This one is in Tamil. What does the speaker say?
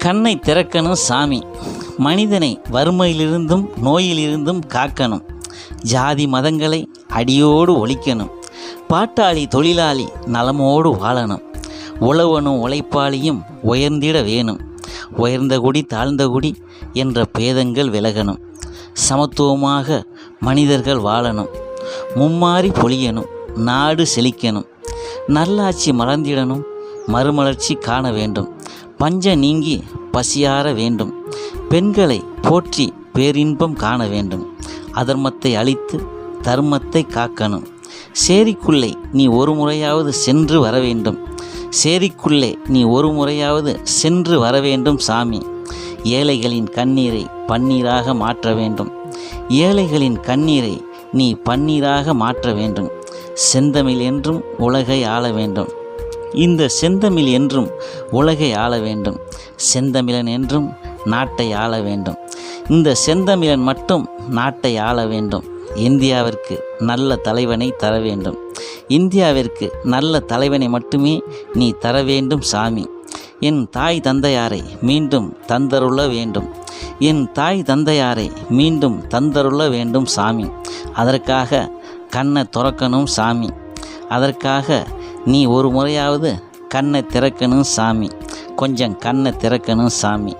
கண்ணை திறக்கணும் சாமி. மனிதனை வறுமையிலிருந்தும் நோயிலிருந்தும் காக்கணும். ஜாதி மதங்களை அடியோடு ஒழிக்கணும். பாட்டாளி தொழிலாளி நலமோடு வாழணும். உழவனும் உழைப்பாளியும் உயர்ந்திட வேணும். உயர்ந்த குடி தாழ்ந்த குடி என்ற பேதங்கள் விலகணும். சமத்துவமாக மனிதர்கள் வாழணும். மும்மாறி பொழியணும். நாடு செழிக்கணும். நல்லாட்சி மலர்ந்திடணும். மறுமலர்ச்சி காண வேண்டும். பஞ்ச நீங்கி பசியார வேண்டும். பெண்களை போற்றி பேரின்பம் காண வேண்டும். அதர்மத்தை அழித்து தர்மத்தை காக்கணும். சேரிக்குள்ளே நீ ஒரு முறையாவது சென்று வர வேண்டும். சேரிக்குள்ளே நீ ஒரு முறையாவது சென்று வர வேண்டும் சாமி. ஏழைகளின் கண்ணீரை பன்னீராக மாற்ற வேண்டும். ஏழைகளின் கண்ணீரை நீ பன்னீராக மாற்ற வேண்டும். செந்தமிழ் என்றும் உலகை ஆள வேண்டும். இந்த செந்தமிழ் என்றும் உலகை ஆள வேண்டும். செந்தமிழன் என்றும் நாட்டை ஆள வேண்டும். இந்த செந்தமிழன் மட்டும் நாட்டை ஆள வேண்டும். இந்தியாவிற்கு நல்ல தலைவனை தர வேண்டும். இந்தியாவிற்கு நல்ல தலைவனை மட்டுமே நீ தர வேண்டும் சாமி. என் தாய் தந்தையாரை மீண்டும் தந்தருள வேண்டும். என் தாய் தந்தையாரை மீண்டும் தந்தருள வேண்டும் சாமி. அதற்காக கண்ணை துறக்கணும் சாமி. அதற்காக நீ ஒரு முறையாவது கண்ணை திறக்கணும் சாமி. கொஞ்சம் கண்ணை திறக்கணும் சாமி.